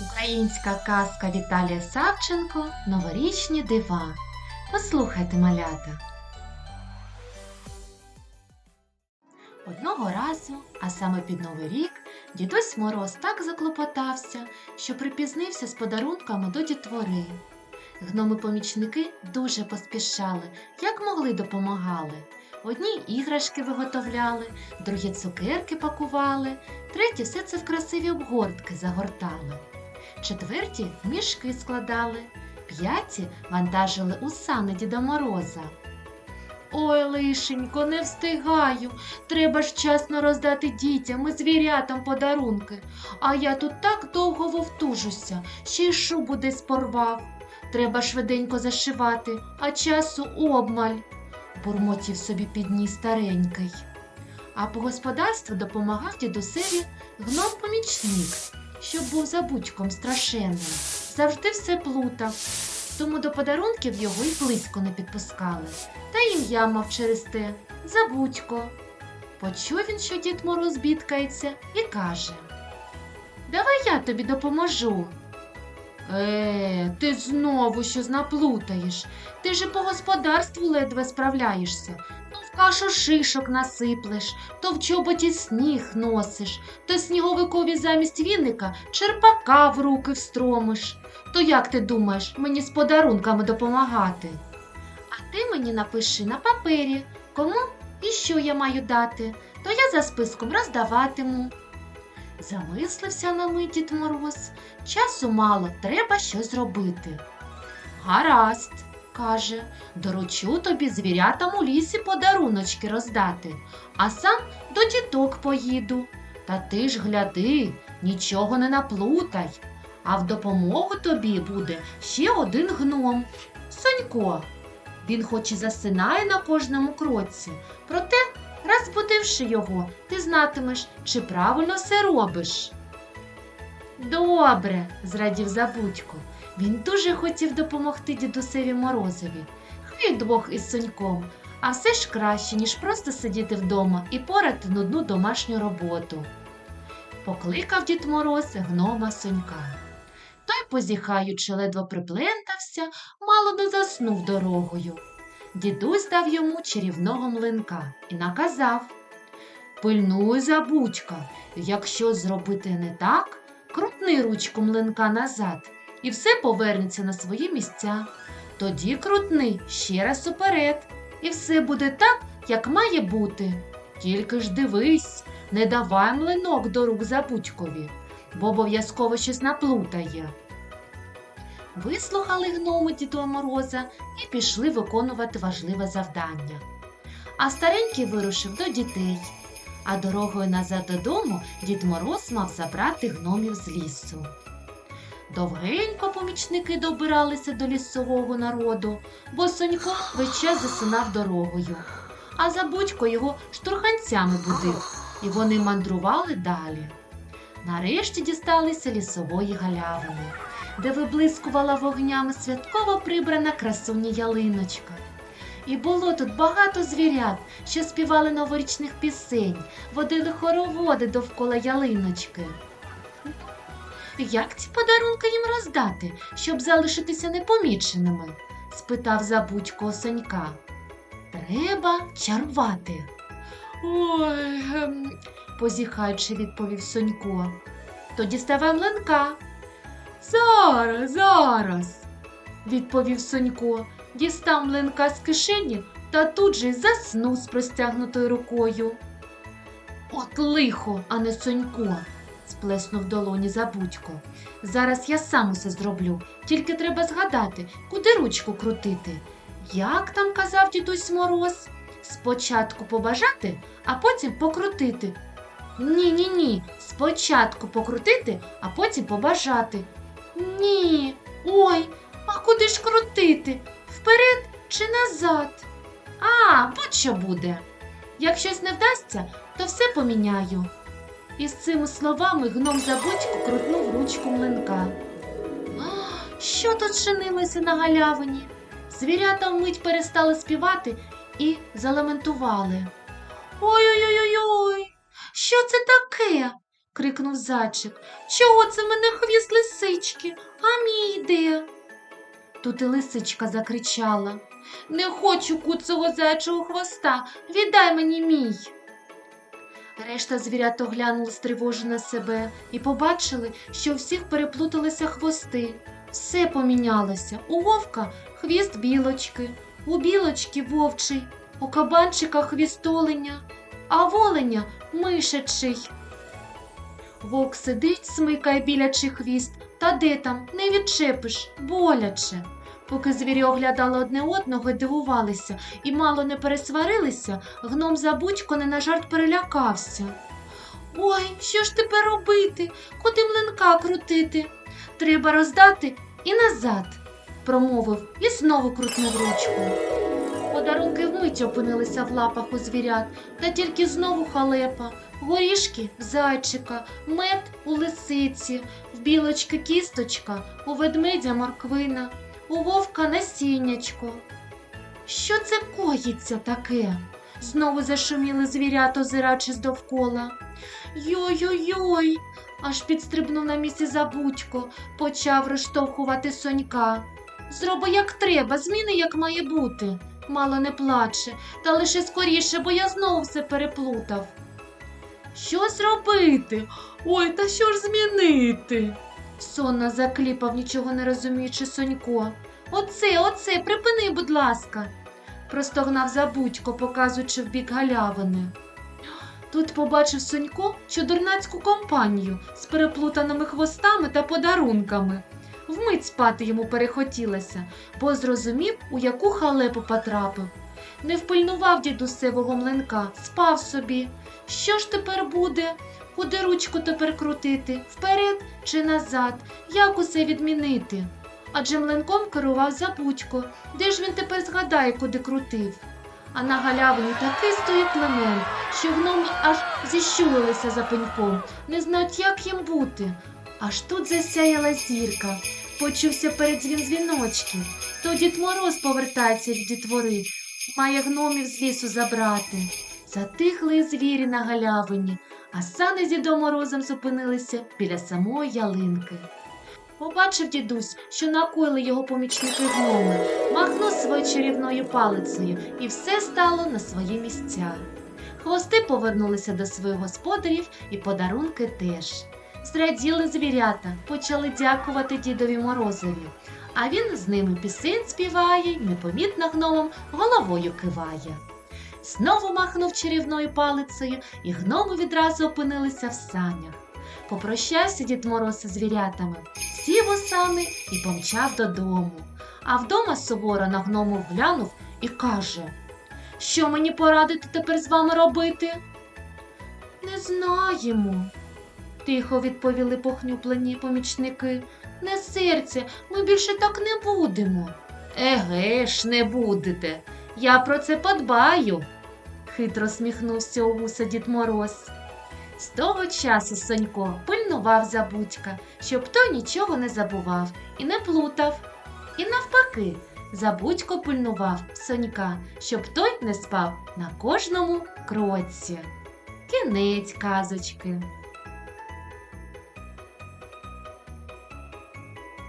Українська казка Віталія Савченко Новорічні дива. Послухайте, малята. Одного разу, а саме під Новий рік, дідусь Мороз так заклопотався, що припізнився з подарунками до дітвори. Гноми-помічники дуже поспішали, як могли допомагали. Одні іграшки виготовляли, другі цукерки пакували, треті все це в красиві обгортки загортали. Четверті мішки складали, п'яті вантажили у сани Діда Мороза. Ой, лишенько, не встигаю. Треба ж вчасно роздати дітям і звірятам подарунки. А я тут так довго вовтужуся, ще й шубу десь порвав. Треба швиденько зашивати, а часу обмаль, бурмотів собі підніс старенький. А по господарству допомагав дідусеві гном-помічник, що був забудьком страшенним, завжди все плутав, тому до подарунків його й близько не підпускали, та ім'я мав через те забудько. Почув він, що дід Мороз бідкається, і каже Давай я тобі допоможу. Е, ти знову щось наплутаєш. Ти же по господарству ледве справляєшся. Кашу шишок насиплеш, то в чоботі сніг носиш, то сніговикові замість віника черпака в руки встромиш. То як ти думаєш мені з подарунками допомагати? А ти мені напиши на папері, кому і що я маю дати, то я за списком роздаватиму. Замислився на мить Дід Мороз. Часу мало, треба щось зробити. Гаразд, каже, доручу тобі звірятам у лісі подаруночки роздати, а сам до діток поїду. Та ти ж гляди, нічого не наплутай, а в допомогу тобі буде ще один гном Сонько. Він хоч і засинає на кожному кроці, проте, розбудивши його, ти знатимеш, чи правильно все робиш. Добре, зрадів Забудько. Він дуже хотів допомогти дідусеві Морозові. Хай двох із Соньком, а все ж краще, ніж просто сидіти вдома і порати нудну домашню роботу. Покликав дід Мороз гнома Сонька. Той, позіхаючи, ледве приплентався, мало не заснув дорогою. Дідусь дав йому чарівного млинка і наказав Пильнуй, забудька, якщо зробити не так, крутни ручку млинка назад, і все повернеться на свої місця. Тоді крутни ще раз уперед, і все буде так, як має бути. Тільки ж дивись, не давай млинок до рук забудькові, бо обов'язково щось наплутає. Вислухали гноми Дідо Мороза і пішли виконувати важливе завдання. А старенький вирушив до дітей, а дорогою назад додому Дід Мороз мав забрати гномів з лісу. Довгенько помічники добиралися до лісового народу, бо Сонько час засинав дорогою, а забудько його штурханцями будив, і вони мандрували далі. Нарешті дісталися лісової галявини, де виблискувала вогнями святково прибрана красуня ялиночка. І було тут багато звірят, що співали новорічних пісень, водили хороводи довкола ялиночки. Як ці подарунки їм роздати, щоб залишитися непоміченими? спитав забудько Сонька. Треба чарувати. Ой, ем, позіхаючи, відповів Сонько. Тоді ставай млинка. Зараз, зараз, відповів Сонько, дістав млинка з кишені та тут же заснув з простягнутою рукою. От лихо, а не Сонько, сплеснув долоні забудько. Зараз я сам усе зроблю, тільки треба згадати, куди ручку крутити. Як там казав дідусь Мороз? Спочатку побажати, а потім покрутити. Ні, ні, ні. Спочатку покрутити, а потім побажати. Ні. Ой, а куди ж крутити? Вперед чи назад? А, будь-що буде. Як щось не вдасться, то все поміняю. І з цими словами гном забудько крутнув ручку млинка. Що тут шинилося на галявині? Звірята вмить перестали співати і залементували. Ой-ой-ой-ой, що це таке? крикнув зайчик. Чого це мене хвіст лисички? А мій де? Тут і лисичка закричала. Не хочу куцого зайчого хвоста, віддай мені мій. Решта звірят оглянули стривожено себе і побачили, що у всіх переплуталися хвости. Все помінялося. У вовка хвіст білочки, у білочки вовчий, у кабанчика хвіст оленя, а в оленя мишачий. Вовк сидить, смикає білячий хвіст, та де там не відчепиш, боляче. Поки звірі оглядали одне одного і дивувалися, і мало не пересварилися, гном забудько не на жарт перелякався. Ой, що ж тепер робити? Куди млинка крутити? Треба роздати і назад, промовив і знову крутнув ручку. Подарунки вмить опинилися в лапах у звірят, та тільки знову халепа. Горішки в зайчика, мед у лисиці, в білочки кісточка, у ведмедя морквина, у вовка насіннячко. Що це коїться таке? Знову зашуміли звірят, озираючись довкола. Йой-йой-йой, аж підстрибнув на місці забудько, почав розштовхувати сонька. Зроби як треба, зміни як має бути. Мало не плаче, та лише скоріше, бо я знову все переплутав. Що зробити? Ой, та що ж змінити? Сонно закліпав, нічого не розуміючи Сонько. Оце, оце, припини, будь ласка, простогнав забудько, показуючи в бік галявини. Тут побачив Сонько чудернацьку компанію з переплутаними хвостами та подарунками. Вмить спати йому перехотілося, бо зрозумів, у яку халепу потрапив. Не впильнував дідусевого млинка, спав собі. Що ж тепер буде? Куди ручку тепер крутити? Вперед чи назад? Як усе відмінити? Адже млинком керував забудько. Де ж він тепер згадає, куди крутив? А на галявині такий стоїть Клемент, що гноми аж зіщулилися за пеньком, не знають, як їм бути. Аж тут засяяла зірка, почувся передзвін дзвіночків. То Дід Мороз повертається від дітвори, має гномів з лісу забрати. Затихли звірі на галявині, а сани з Дідом Морозом зупинилися біля самої ялинки. Побачив дідусь, що накоїли його помічники гноми, махнув своєю чарівною палицею, і все стало на свої місця. Хвости повернулися до своїх господарів, і подарунки теж. Зраділи звірята, почали дякувати дідові Морозові, а він з ними пісень співає, непомітно гномом головою киває. Знову махнув чарівною палицею, і гноми відразу опинилися в санях. Попрощався Дід Мороз із звірятами, сів у сани і помчав додому. А вдома суворо на гному глянув і каже: Що мені порадити тепер з вами робити? Не знаємо, тихо відповіли похнюплені помічники. Не серця, ми більше так не будемо. Еге ж, не будете. Я про це подбаю, хитро сміхнувся у вуса Дід Мороз. З того часу Сонько пильнував за Будька, щоб той нічого не забував і не плутав. І навпаки, забудько пильнував Сонька, щоб той не спав на кожному кроці. Кінець казочки.